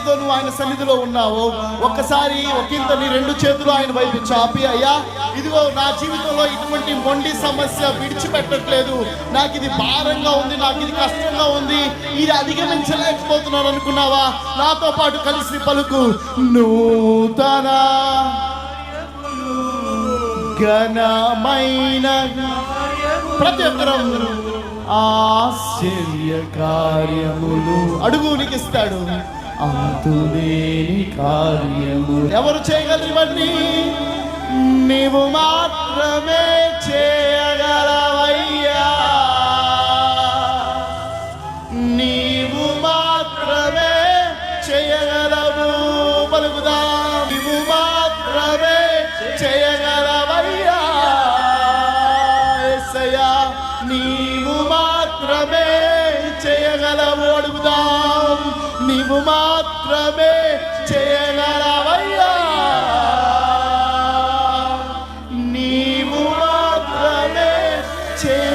స్థితితో నువ్వు ఆయన సన్నిధిలో ఉన్నావు. ఒక్కసారి ఒకంత నీ రెండు చేతులు ఆయన వైపు చాపి అయ్యా ఇదిగో నా జీవితంలో ఇటువంటి మొండి సమస్య విడిచిపెట్టట్లేదు. నాకు ఇది భారంగా ఉంది నాకు ఇది కష్టంగా ఉంది. ఇది అధిగమించలేకపోతున్నాను అనుకున్నావా? నాతో పాటు కలిసి పలుకు. నూతన ఘనమైన ప్రతి ఒక్కరం ఆశ్చర్య కార్యములు అడుగు నీకు ఇస్తాడు అంతులేని కార్యము. ఎవరు చేయగలరు ఇవన్నీ నీవు మాత్రమే చేయగలవయ్యా. నీవు మాత్రమే చేయగలవు. పలుకుదా? నీవు మాత్రమే చేయగలవయ్యా. నీవు మాత్రమే నీవు మాత్రమే చేయగలవయ్యా. నీవు మాత్రమే చేయ